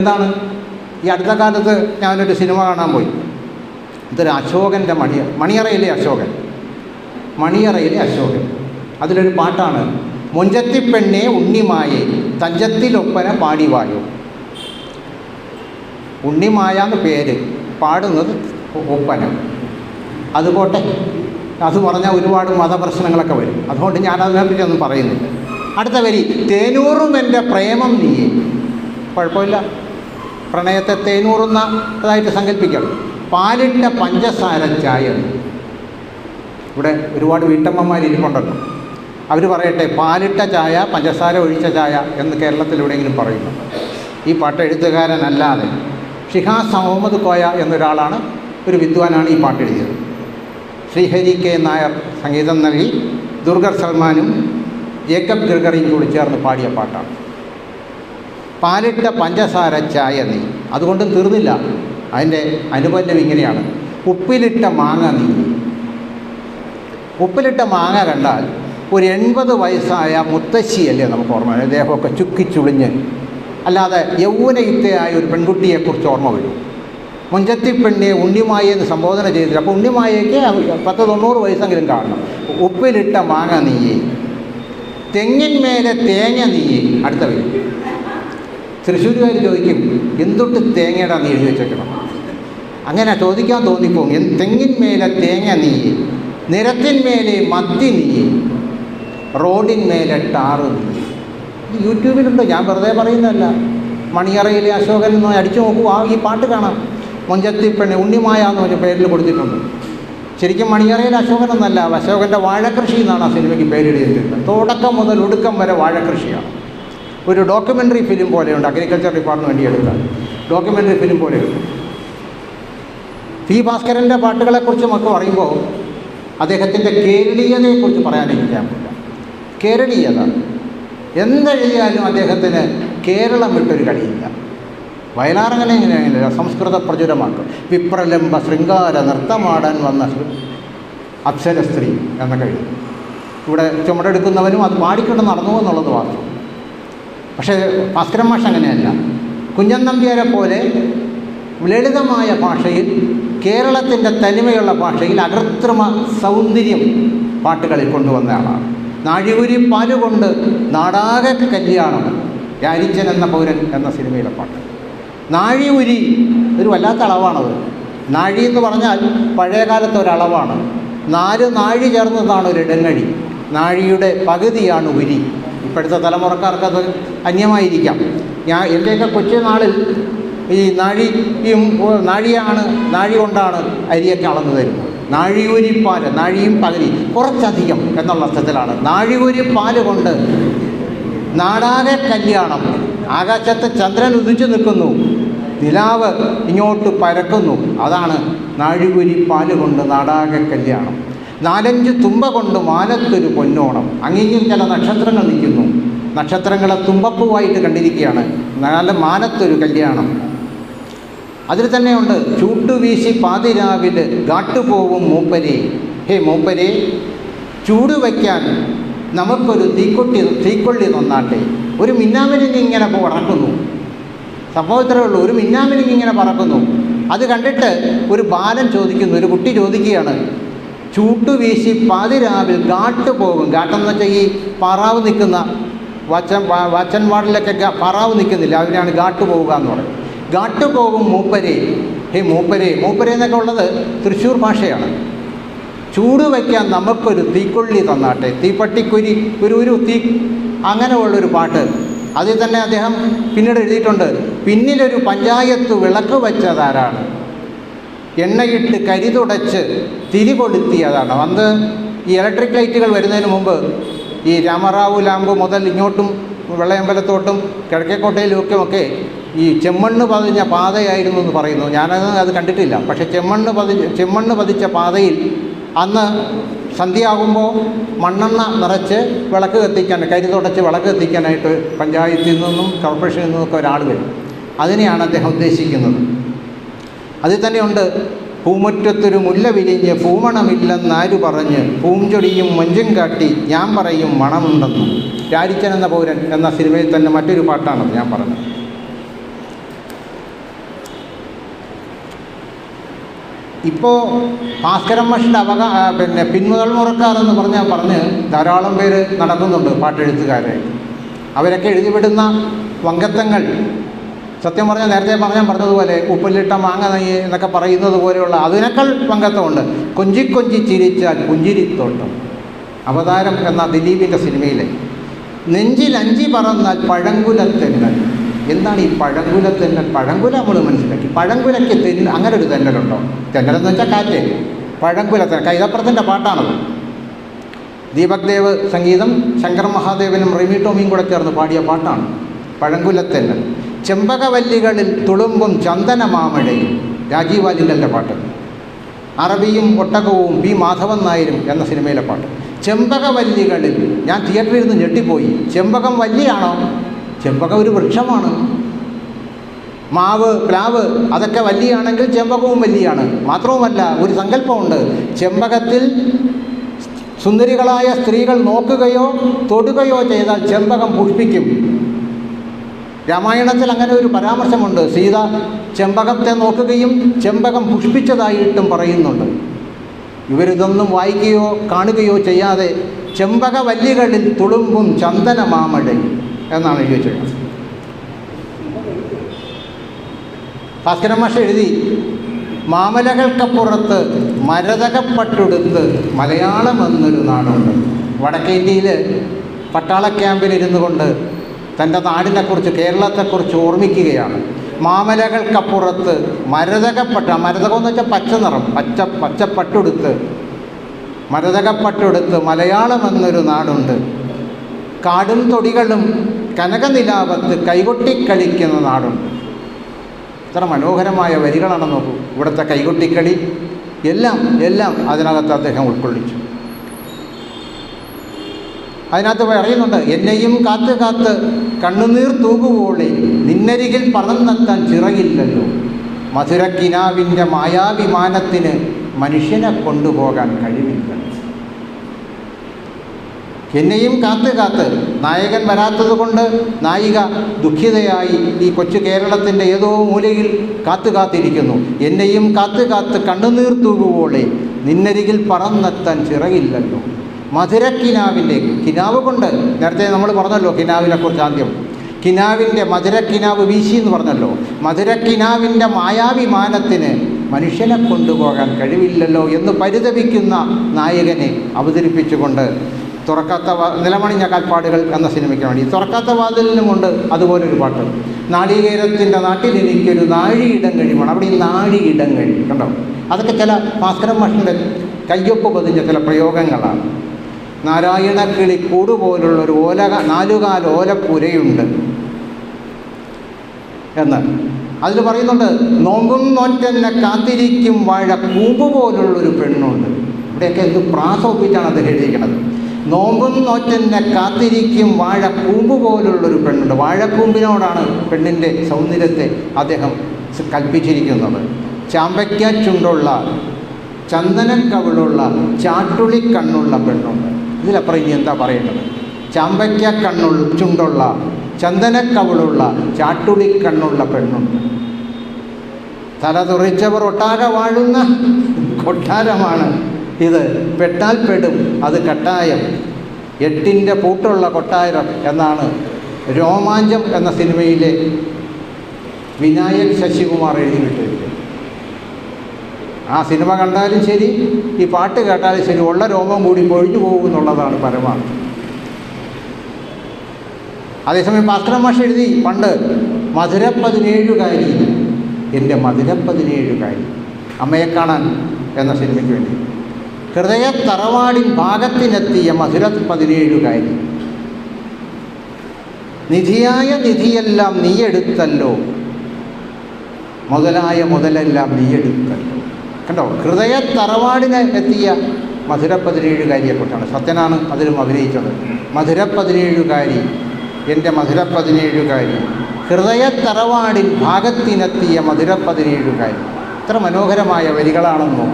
എന്താണ്? ഈ അടുത്ത കാലത്ത് ഞാനൊരു സിനിമ കാണാൻ പോയി. ഇതൊരു അശോകന്റെ മണിയ മണിയറയിലെ അശോകൻ. മണിയറയിലെ അശോകൻ. അതിലൊരു പാട്ടാണ് മുഞ്ചത്തിപ്പെണ്ണെ ഉണ്ണിമായെ തഞ്ചത്തിലൊപ്പന പാടിവായോ. ഉണ്ണിമായ എന്ന് പേര് പാടുന്നത് ഒപ്പന. അതുപോട്ടെ അത് പറഞ്ഞാൽ ഒരുപാട് മതപ്രശ്നങ്ങളൊക്കെ വരും. അതുകൊണ്ട് ഞാൻ അതിനെപ്പറ്റി ഒന്നും പറയുന്നില്ല. അടുത്ത വരി തേനൂറും എന്റെ പ്രേമം നീയെ. കുഴപ്പമില്ല. പ്രണയത്തെ തേനൂറുന്നതായിട്ട് സങ്കല്പിക്കാം. പാലിട്ട പഞ്ചസാര ചായ. ഇവിടെ ഒരുപാട് വീട്ടമ്മമാർ ഇരിപ്പുണ്ടല്ലോ. അവർ പറയട്ടെ പാലിട്ട ചായ പഞ്ചസാര ഒഴിച്ച ചായ എന്ന് കേരളത്തിൽ എവിടെയെങ്കിലും ഈ പാട്ട് എഴുത്തുകാരനല്ലാതെ ഷിഹാസ് മുഹമ്മദ് കോയ എന്നൊരാളാണ് ഒരു വിദ്വാനാണ് ഈ പാട്ട് എഴുതിയത് ശ്രീഹരി കെ നായർ സംഗീതം നൽകി ദുർഗർ സൽമാനും ജേക്കബ് ഗർഗറിയും കൂടി ചേർന്ന് പാടിയ പാട്ടാണ്. പാലിട്ട പഞ്ചസാര ചായ നീ. അതുകൊണ്ടും തീർന്നില്ല. അതിന്റെ അനുബന്ധം ഇങ്ങനെയാണ്. ഉപ്പിലിട്ട മാങ്ങ നീ. ഉപ്പിലിട്ട മാങ്ങ കണ്ടാൽ ഒരു എൺപത് വയസ്സായ മുത്തശ്ശിയല്ലേ നമുക്ക് ഓർമ്മ. ദേഹമൊക്കെ ചുക്കിച്ചുളിഞ്ഞ് അല്ലാതെ യൗവനയുക്തയായ ഒരു പെൺകുട്ടിയെക്കുറിച്ച് ഓർമ്മ വരും. മുഞ്ചത്തി പെണ്ണിയെ ഉണ്ണിമായി എന്ന് സംബോധന ചെയ്തില്ല അപ്പോൾ ഉണ്ണിമായയ്ക്ക് പത്ത് തൊണ്ണൂറ് വയസ്സെങ്കിലും കാണണം. ഉപ്പിലിട്ട മാങ്ങ നീയെ. തെങ്ങിന്മേലെ തേങ്ങ നീയെ. അടുത്ത വരും തൃശ്ശൂരുകാർ ചോദിക്കും എന്തൊട്ട് തേങ്ങയുടെ നീ എഴുതി വെച്ചേക്കണം? അങ്ങനെ ചോദിക്കാൻ തോന്നിപ്പോകും എൻ തെങ്ങിന്മേലെ തേങ്ങ നീയെ നിരത്തിന്മേലെ മത്തി നീയെ റോഡിന്മേലെ ടാറ് നീ. യൂട്യൂബിലുണ്ട് ഞാൻ വെറുതെ പറയുന്നതല്ല. മണിയറയിലെ അശോകൻ എന്ന് അടിച്ചു നോക്കൂ ആ ഈ പാട്ട് കാണാം. മൊഞ്ചത്തിപ്പെണ്ണി ഉണ്ണിമായ എന്ന് പറഞ്ഞ പേരിൽ കൊടുത്തിട്ടുണ്ട്. ശരിക്കും മണിയറയിലെ അശോകൻ എന്നല്ല അശോകന്റെ വാഴക്കൃഷി എന്നാണ് ആ സിനിമയ്ക്ക് പേരിടിയിട്ടുണ്ട് തുടക്കം മുതൽ ഒടുക്കം വരെ വാഴക്കൃഷിയാണ് ഒരു ഡോക്യുമെന്ററി ഫിലിം പോലെയുണ്ട് അഗ്രികൾച്ചർ ഡിപ്പാർട്ട്മെന്റ് എടുക്കാൻ ഡോക്യുമെന്ററി ഫിലിം പോലെയുണ്ട് പി ഭാസ്കരന്റെ പാട്ടുകളെക്കുറിച്ച് നമുക്ക് പറയുമ്പോൾ അദ്ദേഹത്തിന്റെ കേരളീയതയെക്കുറിച്ച് പറയാനിരിക്കാൻ പറ്റില്ല. കേരളീയത. എന്തെഴുതിയാലും അദ്ദേഹത്തിന് കേരളം വിട്ടൊരു കഴിയില്ല വയലാറങ്ങനെ എങ്ങനെയാണെങ്കിലല്ല സംസ്കൃത പ്രചുരമാക്കും. വിപ്രലംബ ശൃംഗാര നൃത്തമാടാൻ വന്ന അപ്സര സ്ത്രീ എന്ന കഴിയും ഇവിടെ ചുമടെടുക്കുന്നവനും അത് പാടിക്കൊണ്ട് നടന്നു എന്നുള്ളത് വാസ്തവം പക്ഷേ ഭാസ്കരൻ മാഷ് അങ്ങനെയല്ല. കുഞ്ഞൻ നമ്പ്യാരെ പോലെ ലളിതമായ ഭാഷയിൽ കേരളത്തിന്റെ തനിമയുള്ള ഭാഷയിൽ അകൃത്രിമ സൗന്ദര്യം പാട്ടുകളിൽ കൊണ്ടുവന്ന ആളാണ്. നാഴികുരി പാലുകൊണ്ട് നാടാകെ കല്യാണം യാരിച്ചൻ എന്ന പൗരൻ എന്ന സിനിമയിലെ പാട്ട്. നാഴി ഉരി ഒരു വല്ലാത്ത അളവാണത്. നാഴി എന്ന് പറഞ്ഞാൽ പഴയകാലത്തെ ഒരളവാണ്. നാല് നാഴി ചേർന്നതാണ് ഒരു ഇടങ്ങഴി. നാഴിയുടെ പകുതിയാണ് ഉരി. ഇപ്പോഴത്തെ തലമുറക്കാർക്കത് അന്യമായിരിക്കാം. ഞാൻ എന്റെയൊക്കെ കൊച്ചു നാളിൽ ഈ നാഴിയും നാഴിയാണ് നാഴി കൊണ്ടാണ് അരിയൊക്കെ അളന്നു തരുന്നത്. നാഴിയൂരിപ്പാൽ നാഴിയും പകലി കുറച്ചധികം എന്നുള്ള അർത്ഥത്തിലാണ്. നാഴിയൂരിപ്പാൽ കൊണ്ട് നാടാകെ കല്യാണം. ആകാശത്ത് ചന്ദ്രൻ ഉദിച്ചു നിൽക്കുന്നു. നിലാവ് ഇങ്ങോട്ട് പരക്കുന്നു. അതാണ് നാഴികുരി പാൽ കൊണ്ട് നാടാകെ കല്യാണം. നാലഞ്ച് തുമ്പ കൊണ്ട് മാനത്തൊരു പൊന്നോണം. അങ്ങിങ്ങും ചില നക്ഷത്രങ്ങൾ നിൽക്കുന്നു. നക്ഷത്രങ്ങളെ തുമ്പപ്പൂവായിട്ട് കണ്ടിരിക്കുകയാണ്. നല്ല മാനത്തൊരു കല്യാണം. അതിൽ തന്നെയുണ്ട് ചൂട്ടുവീശി പാതിരാവിൽ കാട്ടുപോവും മൂപ്പരെ. ഹേ മൂപ്പരെ ചൂട് വയ്ക്കാൻ നമുക്കൊരു തീക്കൊട്ടി തീക്കൊള്ളി നന്നാട്ടെ ഒരു മിന്നാമിനിങ് ഇങ്ങനെ പറക്കുന്നു. സംഭവത്തിലേ ഉള്ളൂ ഒരു മിന്നാമിനിങ് ഇങ്ങനെ പറക്കുന്നു. അത് കണ്ടിട്ട് ഒരു ബാലൻ ചോദിക്കുന്നു ഒരു കുട്ടി ചോദിക്കുകയാണ് ചൂട്ടുവീശി പാതിരാവിൽ ഗാട്ട് പോകും. ഗാട്ടെന്ന് വെച്ചാൽ ഈ പറാവ് നിൽക്കുന്ന വച്ചൻ വച്ചൻപാടിലൊക്കെ പറാവ് നിൽക്കുന്നില്ല. അവരാണ് ഗാട്ട് പോവുക എന്ന് പറയുന്നത്. ഗാട്ട് പോകും മൂപ്പരെ. ഹേ മൂപ്പരെ. മൂപ്പരെ എന്നൊക്കെ ഉള്ളത് തൃശ്ശൂർ ഭാഷയാണ്. ചൂട് വയ്ക്കാൻ നമുക്കൊരു തീക്കൊള്ളി തന്നാട്ടെ. തീപ്പട്ടിക്കുരി ഒരു ഒരു തീ അങ്ങനെയുള്ളൊരു പാട്ട്. അതിൽ തന്നെ അദ്ദേഹം പിന്നീട് എഴുതിയിട്ടുണ്ട്. പിന്നിലൊരു പഞ്ചായത്ത് വിളക്ക് വെച്ചതാരാണ്? എണ്ണയിട്ട് കരിതുടച്ച് തിരികൊളുത്തിയതാണ് അന്ന് ഈ ഇലക്ട്രിക് ലൈറ്റുകൾ വരുന്നതിന് മുമ്പ് ഈ രാമറാവു ലാമ്പ് മുതൽ ഇങ്ങോട്ടും വെള്ളയമ്പലത്തോട്ടും കിഴക്കേക്കോട്ടയിലുമൊക്കെ ഈ ചെമ്മണ്ണ് പതിഞ്ഞ പാതയായിരുന്നു എന്ന് പറയുന്നു. ഞാനത് അത് കണ്ടിട്ടില്ല. പക്ഷേ ചെമ്മണ്ണ് പതി ചെമ്മണ്ണ് പതിച്ച പാതയിൽ അന്ന് സന്ധ്യയാകുമ്പോൾ മണ്ണെണ്ണ നിറച്ച് വിളക്ക് കത്തിക്കാൻ കരി തുടച്ച് വിളക്ക് കത്തിക്കാനായിട്ട് പഞ്ചായത്തിൽ നിന്നും കോർപ്പറേഷനിൽ നിന്നൊക്കെ ഒരാൾ വരും. അതിനെയാണ് അദ്ദേഹം ഉദ്ദേശിക്കുന്നത്. അതിൽ തന്നെയുണ്ട്. പൂമുറ്റത്തൊരു മുല്ല വിരിഞ്ഞ് പൂമണമില്ലെന്നാരു പറഞ്ഞ് പൂഞ്ചൊടിയും മഞ്ചും കാട്ടി ഞാൻ പറയും മണമുണ്ടെന്നും. രാജിച്ചൻ എന്ന പൗരൻ എന്ന സിനിമയിൽ തന്നെ മറ്റൊരു പാട്ടാണ് ഞാൻ പറഞ്ഞത്. ഇപ്പോൾ ഭാസ്കരം മഷിന്റെ അവക പിന്നെ പിന്മുതൽ മുറക്കാറെന്ന് പറഞ്ഞാൽ പറഞ്ഞ് ധാരാളം പേര് നടക്കുന്നുണ്ട് പാട്ടെഴുത്തുകാരെ. അവരൊക്കെ എഴുതിവിടുന്ന വങ്കത്തങ്ങൾ സത്യം പറഞ്ഞാൽ നേരത്തെ പറഞ്ഞാൽ പറഞ്ഞതുപോലെ ഉപ്പിലിട്ട മാങ്ങ നെയ്യ് എന്നൊക്കെ പറയുന്നത് പോലെയുള്ള അതിനേക്കാൾ പങ്കത്വമുണ്ട്. കൊഞ്ചി കൊഞ്ചി ചിരിച്ചാൽ പുഞ്ചിരിത്തോട്ടം അവതാരം എന്ന ദിലീപിന്റെ സിനിമയിലെ നെഞ്ചിൽ അഞ്ചി പറന്നാൽ പഴങ്കുലത്തെന്നൽ. എന്താണ് ഈ പഴങ്കുലത്തെന്നൽ? പഴങ്കുല നമ്മൾ മനസ്സിലാക്കി. പഴങ്കുലയ്ക്ക് തെന്നൽ അങ്ങനെ ഒരു തെന്നലുണ്ടോ? തെന്നലെന്ന് വെച്ചാൽ കാറ്റ്. പഴങ്കുലത്തെ കൈതപ്പുറത്തിന്റെ പാട്ടാണത്. ദീപക് ദേവ് സംഗീതം ശങ്കർ മഹാദേവനും റിമി ടോമിയും കൂടെ ചേർന്ന് പാടിയ പാട്ടാണ്. പഴങ്കുലത്തെന്നൽ. ചെമ്പകവല്ലികളിൽ തുളുമ്പും ചന്ദനമാമഴയും. രാജീവ് വാലിന്റെ പാട്ട്. അറബിയും ഒട്ടകവും ബി മാധവൻ നായരും എന്ന സിനിമയിലെ പാട്ട്. ചെമ്പകവല്ലികളിൽ ഞാൻ തിയേറ്ററിൽ നിന്ന് ഞെട്ടിപ്പോയി. ചെമ്പകം വല്ലിയാണോ? ചെമ്പകം ഒരു വൃക്ഷമാണ്. മാവ് പ്ലാവ് അതൊക്കെ വല്ലിയാണെങ്കിൽ ചെമ്പകവും വല്ലിയാണ്. മാത്രവുമല്ല ഒരു സങ്കല്പമുണ്ട്. ചെമ്പകത്തിൽ സുന്ദരികളായ സ്ത്രീകൾ നോക്കുകയോ തൊടുകയോ ചെയ്താൽ ചെമ്പകം പുഷ്പിക്കും. രാമായണത്തിൽ അങ്ങനെ ഒരു പരാമർശമുണ്ട്. സീത ചെമ്പകത്തെ നോക്കുകയും ചെമ്പകം പുഷ്പിച്ചതായിട്ടും പറയുന്നുണ്ട്. ഇവരിതൊന്നും വായിക്കുകയോ കാണുകയോ ചെയ്യാതെ ചെമ്പക വല്ലികളിൽ തുളുമ്പും ചന്ദന മാമഴ എന്നാണ് എഴുതി വെച്ചത് ഭാസ്കരൻ മാഷ എഴുതി മാമലകൾക്കപ്പുറത്ത് മരതകപ്പട്ടുടുത്ത് മലയാളം എന്നൊരു നാടുണ്ട്. വടക്കേ ഇന്ത്യയിൽ പട്ടാള ക്യാമ്പിൽ ഇരുന്നു കൊണ്ട് തന്റെ നാടിനെക്കുറിച്ച് കേരളത്തെക്കുറിച്ച് ഓർമ്മിക്കുകയാണ്. മാമലകൾക്കപ്പുറത്ത് മരതകപ്പട്ട മരതകം എന്ന് വെച്ചാൽ പച്ച നിറം പച്ച പച്ചപ്പട്ടുടുത്ത് മരതകപ്പട്ടുടുത്ത് മലയാളം എന്നൊരു നാടുണ്ട്. കാടും തൊടികളും കനകനിലാപത്ത് കൈകൊട്ടിക്കളിക്കുന്ന നാടുണ്ട്. ഇത്ര മനോഹരമായ വരികളാണ് നോക്കൂ. ഇവിടുത്തെ കൈകൊട്ടിക്കളി എല്ലാം എല്ലാം അതിനകത്ത് അദ്ദേഹം ഉൾക്കൊള്ളിച്ചു. അതിനകത്ത് പറയുന്നുണ്ട് എന്നെയും കാത്ത് കാത്ത് കണ്ണുനീർ തൂകുവോളെ നിന്നരികിൽ പറന്നെത്താൻ ചിറകില്ലല്ലോ. മധുരക്കിനാവിന്റെ മായാവിമാനത്തിന് മനുഷ്യനെ കൊണ്ടുപോകാൻ കഴിവില്ല. എന്നെയും കാത്ത് കാത്ത് നായകൻ വരാത്തത് കൊണ്ട് നായിക ദുഃഖിതയായി ഈ കൊച്ചു കേരളത്തിന്റെ ഏതോ മൂലയിൽ കാത്തു കാത്തിരിക്കുന്നു. എന്നെയും കാത്ത് കാത്ത് കണ്ണുനീർ തൂകുവോളെ നിന്നരികിൽ പറന്നെത്താൻ ചിറകില്ലല്ലോ. മധുരക്കിനാവിന്റെ കിനാവ് കൊണ്ട് നേരത്തെ നമ്മൾ പറഞ്ഞല്ലോ കിനാവിനെക്കുറിച്ച് ആദ്യം. കിനാവിന്റെ മധുര കിനാവ് വീശി എന്ന് പറഞ്ഞല്ലോ. മധുര കിനാവിന്റെ മായാവിമാനത്തിന് മനുഷ്യനെ കൊണ്ടുപോകാൻ കഴിവില്ലല്ലോ എന്ന് പരിതപിക്കുന്ന നായകനെ അവതരിപ്പിച്ചുകൊണ്ട് തുറക്കാത്ത നിലമണിഞ്ഞ കാൽപ്പാടുകൾ എന്ന സിനിമയ്ക്ക് വേണ്ടി. തുറക്കാത്ത വാതിലിനും കൊണ്ട് അതുപോലൊരു പാട്ട്. നാളികേരത്തിന്റെ നാട്ടിൽ എനിക്കൊരു നാഴിയിടം കഴിവാണ്. അവിടെ ഈ നാഴിയിടം കഴി കണ്ടോ? അതൊക്കെ ചില ഭാസ്കരൻ മാഷിന്റെ കയ്യൊപ്പ് പതിഞ്ഞ ചില പ്രയോഗങ്ങളാണ്. നാരായണ കിളിക്കൂട് കൂട് പോലുള്ള ഒരു ഓല നാലുകാൽ ഓലപ്പുരയുണ്ട്. എന്ന്. അതിൽ പറയുന്നുണ്ട് നോമ്പും നോറ്റെന്നെ കാത്തിരിക്കും വാഴ കൂമ്പ് പോലുള്ളൊരു പെണ്ണുണ്ട്. ഇവിടെയൊക്കെ എന്ത് പ്രാസം ഒപ്പിച്ചാണ് അദ്ദേഹം എഴുതിയിരിക്കുന്നത്. നോമ്പും നോറ്റെന്നെ കാത്തിരിക്കും വാഴ കൂമ്പ് പോലുള്ളൊരു പെണ്ണുണ്ട്. വാഴക്കൂമ്പിനോടാണ് പെണ്ണിന്റെ സൗന്ദര്യത്തെ അദ്ദേഹം കൽപ്പിച്ചിരിക്കുന്നത്. ചാമ്പയ്ക്ക ചുണ്ടുള്ള ചന്ദനക്കവിളുള്ള ചാട്ടുളി കണ്ണുള്ള പെണ്ണുണ്ട്. ഇതിലപ്പുറം ഇനി എന്താ പറയേണ്ടത്? ചാമ്പയ്ക്ക കണ്ണുള്ള ചുണ്ടുള്ള ചന്ദനക്കവളുള്ള ചാട്ടുളി കണ്ണുള്ള പെണ്ണുണ്ട്. തല തുറിച്ചവർ ഒട്ടാകെ വാഴുന്ന കൊട്ടാരമാണ് ഇത്. പെട്ടാൽ പെടും അത് കട്ടായം. എട്ടിന്റെ പൂട്ടുള്ള കൊട്ടാരം എന്നാണ് രോമാഞ്ചം എന്ന സിനിമയിലെ വിനായക് ശശികുമാർ എഴുതിയിട്ടിരിക്കുന്നത് ആ സിനിമ കണ്ടാലും ശരി ഈ പാട്ട് കേട്ടാലും ശരി ഉള്ള രോഗം കൂടി പൊഴിഞ്ഞു പോകും എന്നുള്ളതാണ് പരമാർത്ഥം അതേസമയം ഭാസ്കരൻ മാഷ് എഴുതി പണ്ട് മധുര പതിനേഴുകാരി എന്റെ മധുര പതിനേഴുകാരി അമ്മയെ കാണാൻ എന്ന സിനിമയ്ക്ക് വേണ്ടി. ഹൃദയ തറവാടിൻ ഭാഗത്തിനെത്തിയ മധുര പതിനേഴുകാരി നിധിയായ നിധിയെല്ലാം നീയെടുത്തല്ലോ മുതലായ മുതലെല്ലാം നീയെടുത്തല്ലോ. കണ്ടോ? ഹൃദയ തറവാടിന് എത്തിയ മധുര പതിനേഴുകാരിയെക്കുറിച്ചാണ് സത്യനാണ് അതിലും അഭിനയിച്ചത്. മധുര പതിനേഴുകാരി എന്റെ മധുര പതിനേഴുകാരി ഹൃദയ തറവാടിൽ ഭാഗത്തിനെത്തിയ മധുര പതിനേഴുകാരി ഇത്ര മനോഹരമായ വരികളാണെന്നോ.